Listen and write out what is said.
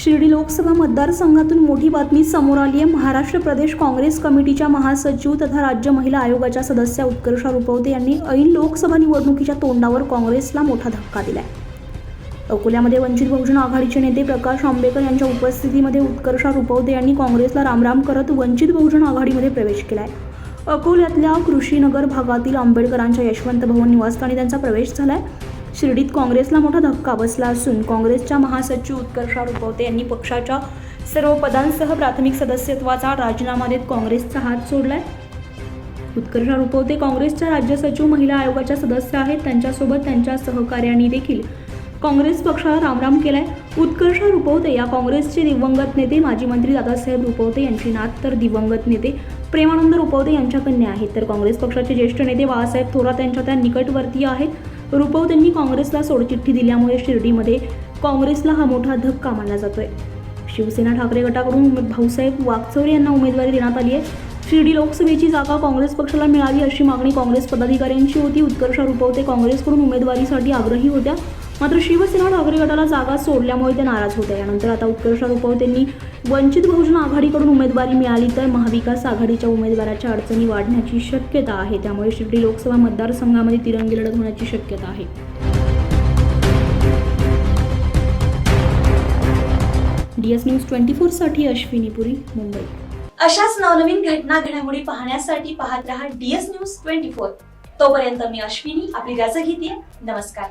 शिर्डी लोकसभा मतदारसंघातून मोठी बातमी समोर आली आहे. महाराष्ट्र प्रदेश काँग्रेस कमिटीच्या महासचिव तथा राज्य महिला आयोगाच्या सदस्या उत्कर्षा रुपवते यांनी ऐन लोकसभा निवडणुकीच्या तोंडावर काँग्रेसला मोठा धक्का दिला आहे अकोल्यामध्ये वंचित बहुजन आघाडीचे नेते प्रकाश आंबेकर यांच्या उपस्थितीमध्ये उत्कर्षा रुपवते यांनी काँग्रेसला रामराम करत वंचित बहुजन आघाडीमध्ये प्रवेश केला आहे अकोल्यातल्या कृषीनगर भागातील आंबेडकरांच्या यशवंत भवन निवासस्थानी त्यांचा प्रवेश झाला आहे शिर्डीत काँग्रेसला मोठा धक्का बसला असून काँग्रेसच्या महासचिव उत्कर्षा रुपवते यांनी पक्षाच्या सर्व पदांसह प्राथमिक सदस्यत्वाचा राजीनामा देत काँग्रेसचा हात सोडलाय. उत्कर्षा रुपवते काँग्रेसच्या राज्य सचिव महिला आयोगाच्या सदस्य आहेत. त्यांच्यासोबत त्यांच्या सहकार्यांनी देखील काँग्रेस पक्षाला रामराम केलाय. उत्कर्ष रुपवते या काँग्रेसचे दिवंगत नेते माजी मंत्री दादासाहेब रुपवते यांची नात तर दिवंगत नेते प्रेमानंद रुपवते यांच्या कन्या आहेत. तर काँग्रेस पक्षाचे ज्येष्ठ नेते बाळासाहेब थोरात यांच्या त्या निकटवर्तीय आहेत. रुपवतेंनी काँग्रेसला सोडचिठ्ठी दिल्यामुळे शिर्डीमध्ये काँग्रेसला हा मोठा धक्का मानला जातोय. शिवसेना ठाकरे गटाकडून भाऊसाहेब वागचौरे यांना उमेदवारी देण्यात आली आहे. शिर्डी लोकसभेची जागा काँग्रेस पक्षाला मिळावी अशी मागणी काँग्रेस पदाधिकाऱ्यांची होती. उत्कर्ष रुपवते काँग्रेसकडून उमेदवारीसाठी आग्रही होत्या. मात्र शिवसेना ठाकरे गटाला जागा सोडल्यामुळे ते नाराज होते. यानंतर आता उत्कर्ष रुपवतेंनी वंचित बहुजन आघाडीकडून उमेदवारी मिळाली तर महाविकास आघाडीच्या उमेदवाराच्या अडचणी वाढण्याची शक्यता आहे. त्यामुळे शिर्डी लोकसभा मतदारसंघामध्ये तिरंगी लढत होण्याची शक्यता आहे. डीएस न्यूज ट्वेंटी फोरसाठी अश्विनी पुरी मुंबई. अशाच नवनवीन घटना घडामोडी पाहण्यासाठी पाहत रहा डीएस न्यूज ट्वेंटी फोर. तोपर्यंत मी अश्विनी आपली रजा घेते नमस्कार.